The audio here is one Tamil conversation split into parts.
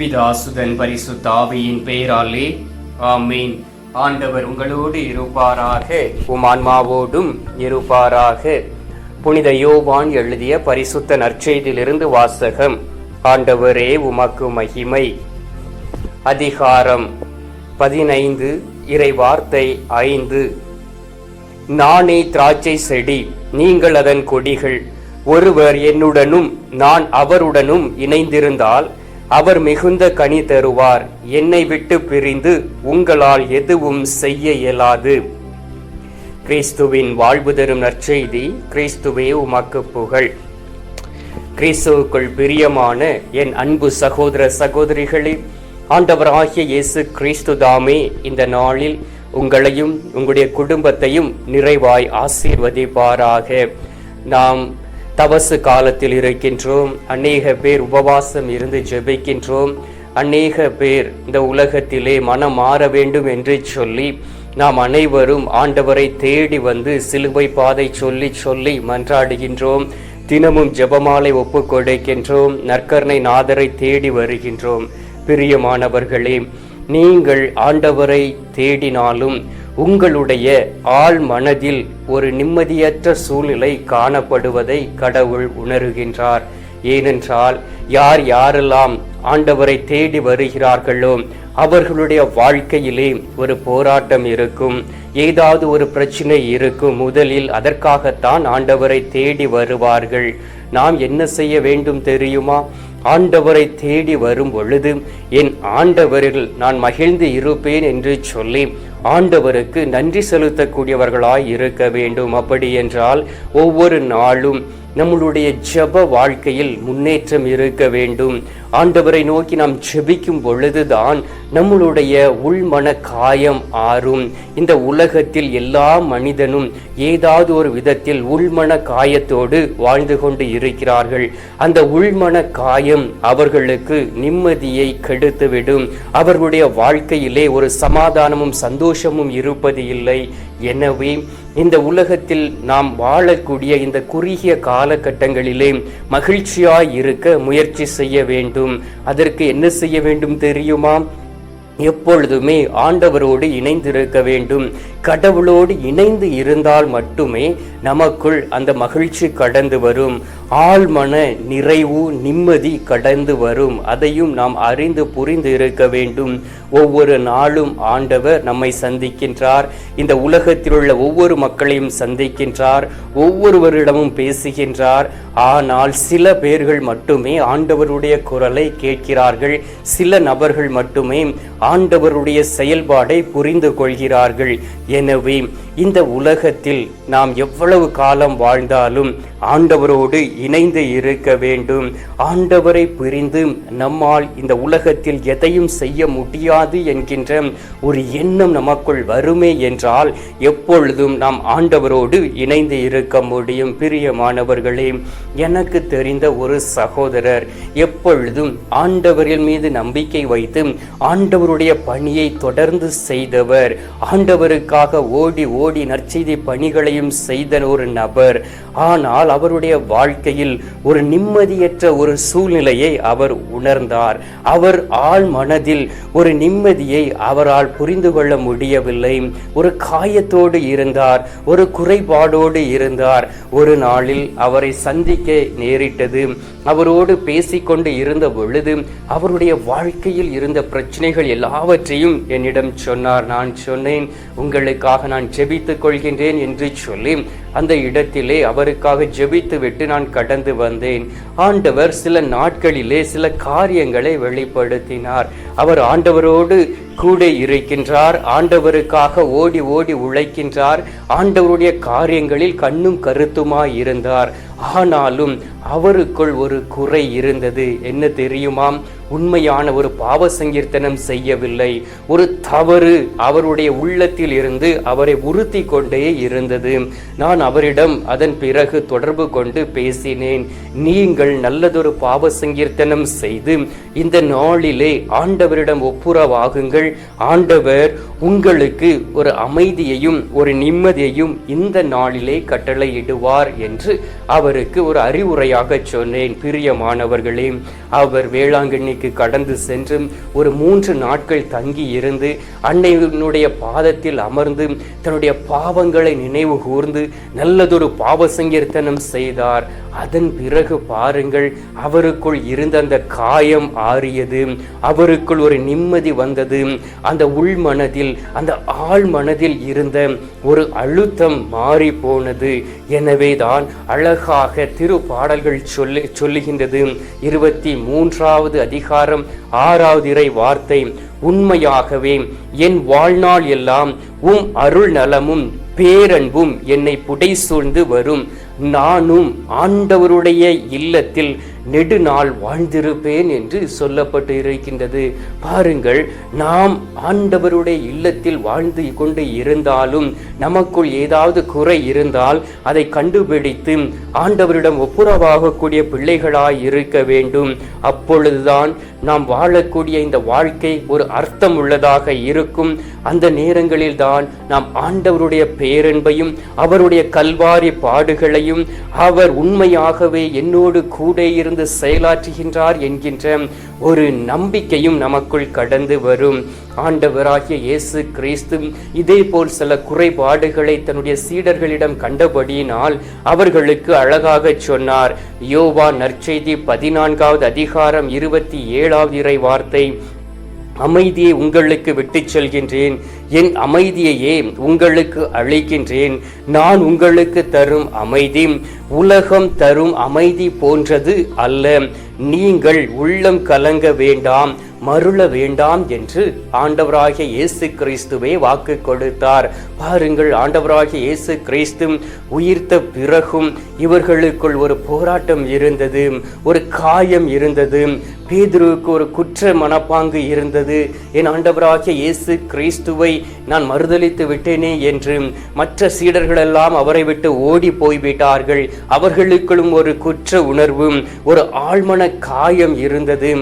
பிதாசுதன் பரிசுத்தாவியின் பெயராலே ஆமீன். ஆண்டவர் உங்களோடு இருப்பாராக உம் ஆன்மாவோடும் இருப்பாராக. புனித யோவான் எழுதிய பரிசுத்த நற்செய்தியிலிருந்து வாசகம் ஆண்டவரே உமக்கு மகிமை. அதிகாரம் பதினைந்து இறை வார்த்தை ஐந்து. நானே திராட்சை செடி நீங்கள் அதன் கொடிகள். ஒருவர் என்னுடனும் நான் அவருடனும் இணைந்திருந்தால் அவர் மிகுந்த கனி தருவார். என்னை விட்டு பிரிந்து உங்களால் எதுவும் செய்ய இயலாது. கிறிஸ்துவின் வாழ்வு தரும் நற்செய்தி கிறிஸ்துவே உமக்கு புகழ். கிறிஸ்துவுக்குள் பிரியமான என் அன்பு சகோதர சகோதரிகளே ஆண்டவராகிய இயேசு கிறிஸ்து தாமே இந்த நாளில் உங்களையும் உங்களுடைய குடும்பத்தையும் நிறைவாய் ஆசீர்வதிப்பாராக. நாம் தவசு காலத்தில் இருக்கின்றோம். அநேக பேர் உபவாசம் இருந்து ஜெபிக்கின்றோம். அநேக பேர் இந்த உலகத்திலே மனம் மாற வேண்டும் என்று சொல்லி நாம் அனைவரும் ஆண்டவரை தேடி வந்து சிலுவை பாதை சொல்லி சொல்லி மன்றாடுகின்றோம். தினமும் ஜெபமாலை ஒப்பு கொடுக்கின்றோம் நற்கர்ணை நாதரை தேடி வருகின்றோம். பிரியமானவர்களே நீங்கள் ஆண்டவரை தேடினாலும் உங்களுடைய ஆள் மனதில் ஒரு நிம்மதியற்ற சூழ்நிலை காணப்படுவதை கடவுள் உணருகின்றார். ஏனென்றால் யார் யாரெல்லாம் ஆண்டவரை தேடி வருகிறார்களோ அவர்களுடைய வாழ்க்கையிலே ஒரு போராட்டம் இருக்கும் ஏதாவது ஒரு பிரச்சனை இருக்கும். முதலில் அதற்காகத்தான் ஆண்டவரை தேடி வருவார்கள். நாம் என்ன செய்ய வேண்டும் தெரியுமா? ஆண்டவரை தேடி வரும் பொழுது என் ஆண்டவர்கள் நான் மகிழ்ந்து இருப்பேன் என்று சொல்லி ஆண்டவருக்கு நன்றி செலுத்தக்கூடியவர்களாய் இருக்க வேண்டும். அப்படி என்றால் ஒவ்வொரு நாளும் நம்மளுடைய ஜெப வாழ்க்கையில் முன்னேற்றம் இருக்க வேண்டும். ஆண்டவரை நோக்கி நாம் ஜெபிக்கும் பொழுதுதான் நம்மளுடைய உள்மன காயம் ஆறும். இந்த உலகத்தில் எல்லா மனிதனும் ஏதாவது ஒரு விதத்தில் உள்மன காயத்தோடு வாழ்ந்து கொண்டு இருக்கிறார்கள். அந்த உள்மன காயம் அவர்களுக்கு நிம்மதியை கெடுத்துவிடும். அவர்களுடைய வாழ்க்கையிலே ஒரு சமாதானமும் சந்தோஷமும் இருப்பது இல்லை. எனவே இந்த உலகத்தில் நாம் வாழக்கூடிய இந்த குறுகிய காலகட்டங்களிலே மகிழ்ச்சியாய் இருக்க முயற்சி செய்ய வேண்டும். அதற்கு என்ன செய்ய வேண்டும் தெரியுமா? எப்பொழுதுமே ஆண்டவரோடு இணைந்திருக்க வேண்டும். கடவுளோடு இணைந்து இருந்தால் மட்டுமே நமக்குள் அந்த மகிழ்ச்சி கடந்து வரும். ஆழ்மன நிறைவு நிம்மதி கடந்து வரும். அதையும் நாம் அறிந்து புரிந்து இருக்க வேண்டும். ஒவ்வொரு நாளும் ஆண்டவர் நம்மை சந்திக்கின்றார். இந்த உலகத்தில் உள்ள ஒவ்வொரு மக்களையும் சந்திக்கின்றார். ஒவ்வொருவரிடமும் பேசுகின்றார். ஆனால் சில பேர்கள் மட்டுமே ஆண்டவருடைய குரலை கேட்கிறார்கள் சில நபர்கள் மட்டுமே ஆண்டவருடைய செயல்பாடை புரிந்து கொள்கிறார்கள். எனவே இந்த உலகத்தில் நாம் எவ்வளவு காலம் வாழ்ந்தாலும் ஆண்டவரோடு இணைந்து இருக்க வேண்டும். ஆண்டவரை பிரிந்து நம்மால் இந்த உலகத்தில் எதையும் செய்ய முடியாது என்கின்ற ஒரு எண்ணம் நமக்குள் வருமே என்றால் எப்பொழுதும் நாம் ஆண்டவரோடு இணைந்து இருக்க முடியும். பிரியமானவர்களே எனக்கு தெரிந்த ஒரு சகோதரர். எப்பொழுதும் ஆண்டவரின் மீது நம்பிக்கை வைத்து ஆண்டவருடைய பணியை தொடர்ந்து செய்தவர். ஆண்டவருக்காக ஓடி ஓடி நற்செய்தி பணிகளையும் செய்த ஒரு நபர். ஆனால் அவருடைய வாழ்க்கையில் ஒரு நிம்மதியற்ற ஒரு சூழ்நிலையை அவர் உணர்ந்தார். அவர் ஆள் மனதில் ஒரு நிம்மதியை அவரால் புரிந்து கொள்ள முடியவில்லை. ஒரு காயத்தோடு இருந்தார் ஒரு குறைபாடோடு இருந்தார். ஒரு நாளில் அவரை சந்திக்க நேரிட்டது. அவரோடு பேசிக்கொண்டு இருந்த பொழுது அவருடைய வாழ்க்கையில் இருந்த பிரச்சனைகள் எல்லாவற்றையும் என்னிடம் சொன்னார். நான் சொன்னேன் உங்களுக்காக நான் ஜெபித்துக் கொள்கின்றேன் என்று சொல்லி அந்த இடத்திலே அவர் ஜெபித்து ஜெபித்துவிட்டு நான் கடந்து வந்தேன். ஆண்டவர் சில நாட்களிலே சில காரியங்களை வெளிப்படுத்தினார். அவர் ஆண்டவரோடு கூட இருக்கின்றார் ஆண்டவருக்காக ஓடி ஓடி உழைக்கின்றார் ஆண்டவருடைய காரியங்களில் கண்ணும் கருத்துமாய் இருந்தார். ஆனாலும் அவருக்குள் ஒரு குறை இருந்தது. என்ன தெரியுமாம்? உண்மையான ஒரு பாவ சங்கீர்த்தனம் செய்யவில்லை. ஒரு தவறு அவருடைய உள்ளத்தில் இருந்து அவரை உறுத்தி கொண்டே இருந்தது. நான் அவரிடம் அதன் பிறகு தொடர்பு கொண்டு பேசினேன். நீங்கள் நல்லதொரு பாவ சங்கீர்த்தனம் செய்து இந்த நாளிலே ஆண்டவரிடம் ஒப்புரவாகுங்கள். பாருங்கள் ஆண்டவர் உங்களுக்கு ஒரு அமைதியையும் ஒரு நிம்மதியையும் இந்த நாளிலே கட்டளையிடுவார் என்று அவருக்கு ஒரு அறிவுரையாக சொன்னேன். பிரியமானவர்களே அவர் வேளாங்கண்ணிக்கு கடந்து சென்று ஒரு மூன்று நாட்கள் தங்கி இருந்து அன்னையினுடைய பாதத்தில் அமர்ந்து தன்னுடைய பாவங்களை நினைவு கூர்ந்து நல்லதொரு பாவ சங்கீர்த்தனம் செய்தார். அதன் பிறகு பாருங்கள் அவருக்குள் இருந்த அந்த காயம் ஆறியது. அவருக்குள் ஒரு நிம்மதி வந்தது. அந்த உள் மனதில் அந்த ஆள் மனதில் இருந்த ஒரு அழுத்தம் மாறி போனது. எனவேதான் அழகாக திரு பாடல்கள் சொல்லி சொல்லுகின்றது. இருபத்தி மூன்றாவது அதிகாரம் ஆறாவது இறை வார்த்தை. உண்மையாகவே என் வாழ்நாள் எல்லாம் உம் அருள் நலமும் பேரன்பும் என்னை புடை சூழ்ந்து வரும். நானும் ஆண்டவருடைய இல்லத்தில் நெடுநாள் வாழ்ந்திருப்பேன் என்று சொல்லப்பட்டு இருக்கின்றது. பாருங்கள் நாம் ஆண்டவருடைய இல்லத்தில் வாழ்ந்து கொண்டு இருந்தாலும் நமக்குள் ஏதாவது குறை இருந்தால் அதை கண்டுபிடித்து ஆண்டவரிடம் ஒப்புரவாகக்கூடிய பிள்ளைகளாய் இருக்க வேண்டும். அப்பொழுதுதான் நாம் வாழக்கூடிய இந்த வாழ்க்கை ஒரு அர்த்தம் உள்ளதாக இருக்கும். அந்த நேரங்களில் தான் நாம் ஆண்டவருடைய பேரன்பையும் அவருடைய கல்வாரி பாடுகளையும் அவர் உண்மையாகவே என்னோடு கூட இருந்து செயலாற்றுகின்றார் என்கின்ற ஒரு நம்பிக்கையும் நமக்குள் கடந்து வரும். ஆண்டவராகிய இயேசு கிறிஸ்து இதே போல் சில குறைபாடுகளை தன்னுடைய சீடர்களிடம் கண்டபடியினால் அவர்களுக்கு அழகாக சொன்னார். யோவா நற்செய்தி பதினான்காவது அதிகாரம் இருபத்தி ஏழாவது இறை வார்த்தை. அமைதியை உங்களுக்கு விட்டுச் செல்கின்றேன். என் அமைதியையே உங்களுக்கு அளிக்கின்றேன். நான் உங்களுக்கு தரும் அமைதி உலகம் தரும் அமைதி போன்றது அல்ல. நீங்கள் உள்ளம் கலங்க வேண்டாம் மருள வேண்டாம் என்று ஆண்டவராகிய இயேசு கிறிஸ்துவே வாக்கு கொடுத்தார். பாருங்கள் ஆண்டவராகிய இயேசு கிறிஸ்து உயிர்த்த பிறகும் இவர்களுக்குள் ஒரு போராட்டம் இருந்தது ஒரு காயம் இருந்தது. பேதுருவுக்கு ஒரு குற்ற மனப்பாங்கு இருந்தது. என் ஆண்டவராகிய இயேசு கிறிஸ்துவை நான் மறுதலித்து விட்டேனே என்று மற்ற சீடர்களெல்லாம் அவரை விட்டு ஓடி போய்விட்டார்கள். அவர்களுக்குள்ளும் ஒரு குற்ற உணர்வும் ஒரு ஆழ்மன காயம் இருந்தது.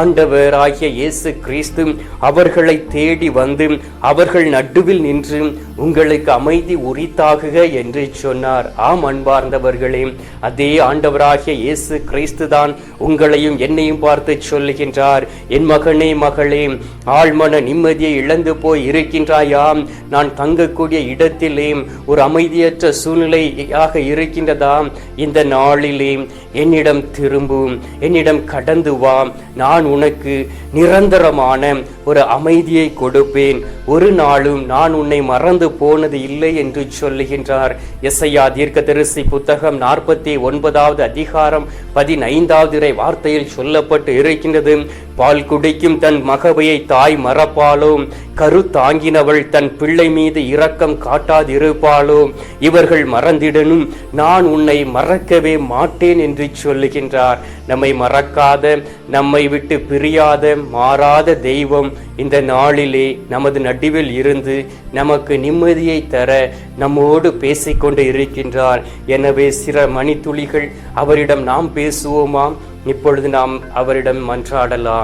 ஆண்டவராகிய இயேசு கிறிஸ்து அவர்களை தேடி வந்து அவர்கள் நடுவில் நின்று உங்களுக்கு அமைதி உரித்தாகுக என்று சொன்னார். ஆம் அன்பார்ந்தவர்களே அதே ஆண்டவராகிய இயேசு கிறிஸ்து தான் உங்களையும் என்னையும் பார்த்து சொல்லுகின்றார் என் மகனே மகளே ஆழ்மன நிம்மதியை இழந்து போய் இருக்கின்றாயாம் நான் தங்கக்கூடிய இடத்திலே ஒரு அமைதியற்ற சூழ்நிலையாக இருக்கின்றதாம் இந்த நாளிலே என்னிடம் திரும்பும் என்னிடம் கடந்து வா. நான் உனக்கு நிரந்தரமான ஒரு அமைதியை கொடுப்பேன். ஒரு நாளும் நான் உன்னை மறந்து போனது இல்லை என்று சொல்லுகின்றார். எஸ்ஐயா தீர்க்கதரிசி புத்தகம் நாற்பத்தி ஒன்பதாவது அதிகாரம் பதினைந்தாவது இறை வார்த்தையில் சொல்லப்பட்டு இருக்கின்றது பால் குடிக்கும் தன் மகவையை தாய் மறப்பாலும் கரு தாங்கினவள் தன் பிள்ளை மீது இரக்கம் காட்டாதிருப்பாளோ? இவர்கள் மறந்திடனும் நான் உன்னை மறக்கவே மாட்டேன் என்று சொல்லுகின்றார். நம்மை மறக்காத நம்மை விட்டு பிரியாத மாறாத தெய்வம் இந்த நாளிலே நமது நடுவில் இருந்து நமக்கு நிம்மதியை தர நம்மோடு பேசிக்கொண்டு இருக்கின்றார். எனவே சில மணித்துளிகள் அவரிடம் நாம் பேசுவோமாம் இப்பொழுது நாம் அவரிடம் மன்றாடலாம்.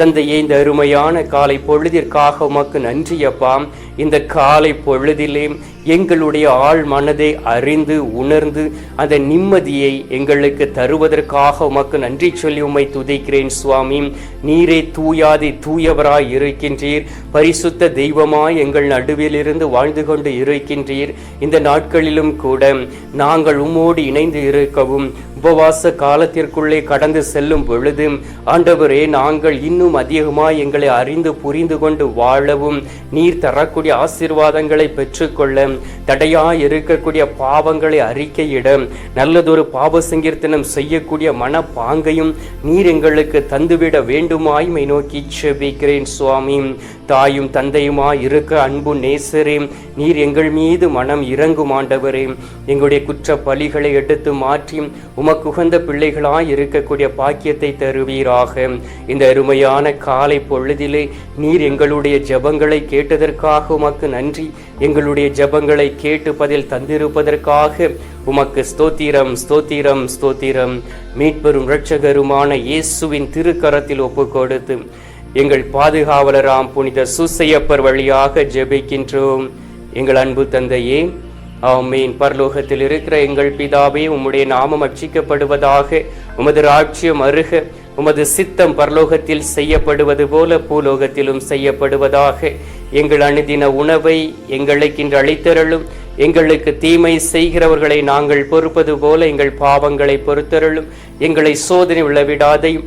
தந்தையே இந்த அருமையான காலை பொழுதிற்காக உமக்கு நன்றியப்பா. இந்த காலை பொழுதிலே எங்களுடைய ஆழ் மனதை அறிந்து உணர்ந்து அந்த நிம்மதியை எங்களுக்கு தருவதற்காக உமக்கு நன்றி சொல்லி உம்மை துதிக்கிறேன் சுவாமி. நீரே தூயாதி தூயவராய் இருக்கின்றீர். பரிசுத்த தெய்வமாய் எங்கள் நடுவில் இருந்து வாழ்ந்து கொண்டு இருக்கின்றீர். இந்த நாட்களிலும் கூட நாங்கள் உம்மோடு இணைந்து இருக்கவும் உபவாச காலத்திற்குள்ளே கடந்து செல்லும் பொழுது ஆண்டவரே நாங்கள் இன்னும் இன்னும் அதிகமாய் எங்களை அறிந்து புரிந்து கொண்டு வாழவும். நீர் தரக்கூடிய ஆசீர்வாதங்களை பெற்றுக்கொள்ள தடையாய் இருக்கக்கூடிய பாவங்களை அறிக்கையிட நல்லதொரு பாவ சங்கீர்த்தனம் செய்யக்கூடிய மனப்பாங்கையும் நீர் எங்களுக்கு தந்துவிட வேண்டுமாய்மை நோக்கி செபிக்கிறேன் சுவாமி. தாயும் தந்தையுமாய் இருக்க அன்பு நேசரே நீர் எங்கள் மீது மனம் இறங்கும் ஆண்டவரே. எங்களுடைய குற்ற பலிகளை எடுத்து மாற்றி உமக்குகந்த பிள்ளைகளாய் இருக்கக்கூடிய பாக்கியத்தை தருவீராக. இந்த அருமையான காலை பொழுதிலே நீர் எங்களுடைய ஜெபங்களை கேட்டதற்காக உமக்கு நன்றி. எங்களுடைய ஜெபங்களை கேட்டு பதில் தந்திருப்பதற்காக உமக்கு ஸ்தோத்திரம் ஸ்தோத்திரம் ஸ்தோத்திரம். மீட்பெரும் இரட்சகருமான இயேசுவின் திருக்கரத்தில் ஒப்பு கொடுத்து எங்கள் பாதுகாவலராம் புனித சுசையப்பர் வழியாக ஜெபிக்கின்றோம். எங்கள் அன்பு தந்தையே ஆமீன். பரலோகத்தில் இருக்கிற எங்கள் பிதாவே உம்முடைய நாமம் அச்சிக்கப்படுவதாக உமது ராட்சியம் அருக உமது சித்தம் பரலோகத்தில் செய்யப்படுவது போல பூலோகத்திலும் செய்யப்படுவதாக. எங்கள் அணுதின உணவை எங்களுக்கின்ற அளித்தருளும். எங்களுக்கு தீமை செய்கிறவர்களை நாங்கள் பொறுப்பது போல எங்கள் பாவங்களை பொறுத்தருளும். எங்களை சோதனை விழவிடாதையும்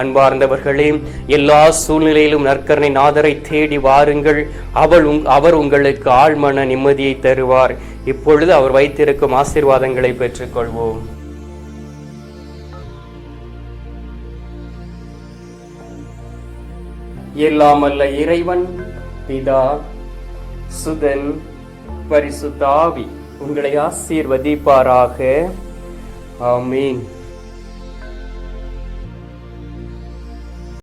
அன்பார்ந்தவர்களே எல்லா சூழ்நிலையிலும் நற்கரணை நாதரை தேடி வாருங்கள். அவள் உங் அவர் உங்களுக்கு ஆழ்மன நிம்மதியை தருவார். இப்பொழுது அவர் வைத்திருக்கும் ஆசீர்வாதங்களை பெற்றுக்கொள்வோம். எல்லாமல்ல இறைவன் பிதா சுதன் பரிசுத்தாவி உங்களை ஆசீர்வதிப்பாராக. ஆமீன்.